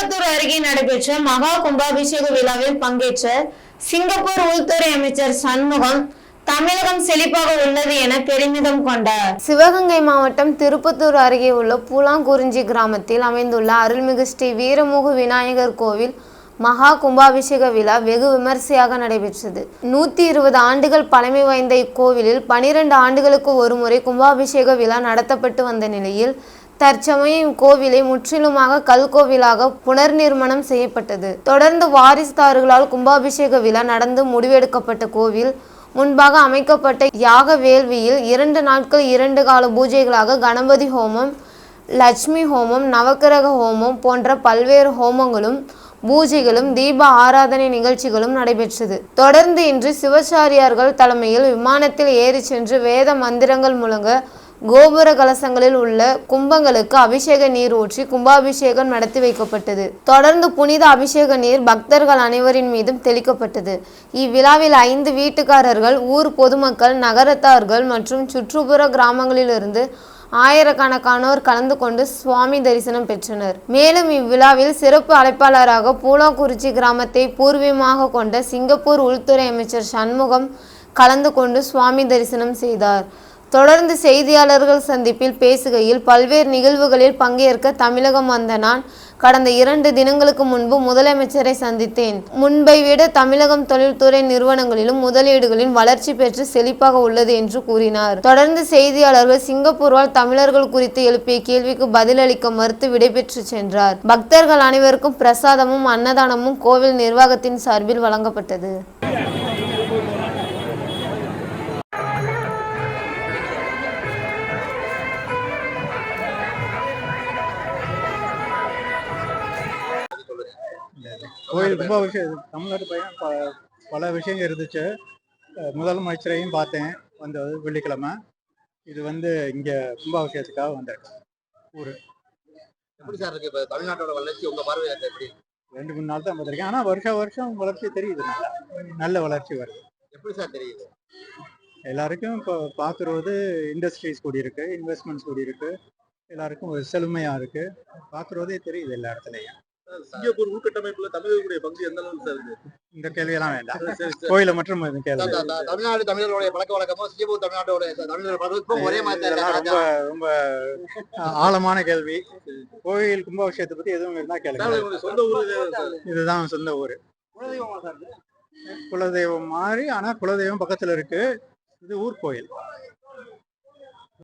திருப்பத்தூர் அருகே நடைபெற்ற மகா கும்பாபிஷேக விழாவில் பங்கேற்ற சிங்கப்பூர் உள்துறை அமைச்சர் சண்முகம் தமிழகம் செழிப்பாக உள்ளது என பெருமிதம் கொண்டார். சிவகங்கை மாவட்டம் திருப்பத்தூர் அருகே உள்ள பூலாங்குறிஞ்சி கிராமத்தில் அமைந்துள்ள அருள்மிகு ஸ்ரீ வீரமுகு விநாயகர் கோவில் மகா கும்பாபிஷேக விழா வெகு விமரிசையாக நடைபெற்றது. நூத்தி இருபது ஆண்டுகள் பழமை வாய்ந்த இக்கோவிலில் பனிரெண்டு ஆண்டுகளுக்கு ஒருமுறை கும்பாபிஷேக விழா நடத்தப்பட்டு வந்த நிலையில் தற்சமயம் இக்கோவிலை முற்றிலுமாக கல்கோவிலாக புனர்நிர்மாணம் செய்யப்பட்டது. தொடர்ந்து வாரிசுதார்களால் கும்பாபிஷேக விழா நடந்து முடிவெடுக்கப்பட்ட கோவில் முன்பாக அமைக்கப்பட்ட யாக வேள்வியில் இரண்டு நாட்கள் இரண்டு கால பூஜைகளாக கணபதி ஹோமம் லட்சுமி ஹோமம் நவக்கிரக ஹோமம் போன்ற பல்வேறு ஹோமங்களும் பூஜைகளும் தீப ஆராதனை நிகழ்ச்சிகளும் நடைபெற்றது. தொடர்ந்து இன்று சிவச்சாரியார்கள் தலைமையில் விமானத்தில் ஏறி சென்று வேத மந்திரங்கள் முழங்க கோபுர கலசங்களில் உள்ள கும்பங்களுக்கு அபிஷேக நீர் ஊற்றி கும்பாபிஷேகம் நடத்தி வைக்கப்பட்டது. தொடர்ந்து புனித அபிஷேக நீர் பக்தர்கள் அனைவரின் மீதும் தெளிக்கப்பட்டது. இவ்விழாவில் ஐந்து வீட்டுக்காரர்கள் ஊர் பொதுமக்கள் நகரத்தார்கள் மற்றும் சுற்றுப்புற கிராமங்களிலிருந்து ஆயிரக்கணக்கானோர் கலந்து கொண்டு சுவாமி தரிசனம் பெற்றனர். மேலும் இவ்விழாவில் சிறப்பு அழைப்பாளராக பூலாக்குறிச்சி கிராமத்தை பூர்வீகமாக கொண்ட சிங்கப்பூர் உள்துறை அமைச்சர் சண்முகம் கலந்து கொண்டு சுவாமி தரிசனம் செய்தார். தொடர்ந்து செய்தியாளர்கள் சந்திப்பில் பேசுகையில் பல்வேறு நிகழ்வுகளில் பங்கேற்க தமிழகம் வந்த நான் கடந்த இரண்டு தினங்களுக்கு முன்பு முதலமைச்சரை சந்தித்தேன். முன்பை விட தமிழகம் தொழில்துறை நிறுவனங்களிலும் முதலீடுகளின் வளர்ச்சி பெற்று செழிப்பாக உள்ளது என்று கூறினார். தொடர்ந்து செய்தியாளர்கள் சிங்கப்பூரால் தமிழர்கள் குறித்து எழுப்பிய கேள்விக்கு பதிலளிக்க மறுத்து விடைபெற்று சென்றார். பக்தர்கள் அனைவருக்கும் பிரசாதமும் அன்னதானமும் கோவில் நிர்வாகத்தின் சார்பில் வழங்கப்பட்டது. கோயில் கும்பாபிஷேகம் தமிழ்நாட்டு பையன் பல விஷயங்கள் இருந்துச்சு. முதலமைச்சரையும் பார்த்தேன். வந்தது வெள்ளிக்கிழமை. இது வந்து இங்கே கும்பாபிஷேகத்துக்காக வந்திருக்கேன் ஊர். எப்படி சார் இருக்கு? இப்ப தமிழ்நாட்டோட வளர்ச்சி உங்க பார்வையில எப்படி? ரெண்டு மூணு நாள் தான் வந்திருக்கேன் ஆனால் வருஷம் வருஷம் வளர்ச்சி தெரியுது நல்லா. நல்ல வளர்ச்சி வருது. எப்படி சார் தெரியுது? எல்லாருக்கும் இப்போ பார்க்குறது இண்டஸ்ட்ரீஸ் கூடி இருக்கு இன்வெஸ்ட்மெண்ட்ஸ் கூடி இருக்கு. எல்லாருக்கும் ஒரு செழுமையாக இருக்கு. பார்க்குறதே தெரியுது எல்லா இடத்துலையும். சிங்கப்பூர் உள்கட்டமைப்புல தமிழர்களுடைய பங்கு எந்த அளவுக்கு சார் இருக்கு? இந்த கேள்வியெல்லாம் வேண்டாம். கோயிலை கேள்வி. த- தமிழ்நாடு தமிழர்களுடைய பழக்க வழக்கமும் சிங்கப்பூர் தமிழ்நாட்டோட தமிழர் ஒரே மாதிரி? ரொம்ப ரொம்ப ஆழமான கேள்வி. கோயில் கும்பாபிஷேகத்தை பத்தி எதுவும் இருந்தா கேளுங்க. உங்களுடைய சொந்த ஊரு. இதுதான் சொந்த ஊர். குலதெய்வம் மாதிரி ஆனா குலதெய்வம் பக்கத்துல இருக்கு. இது ஊர் கோயில்.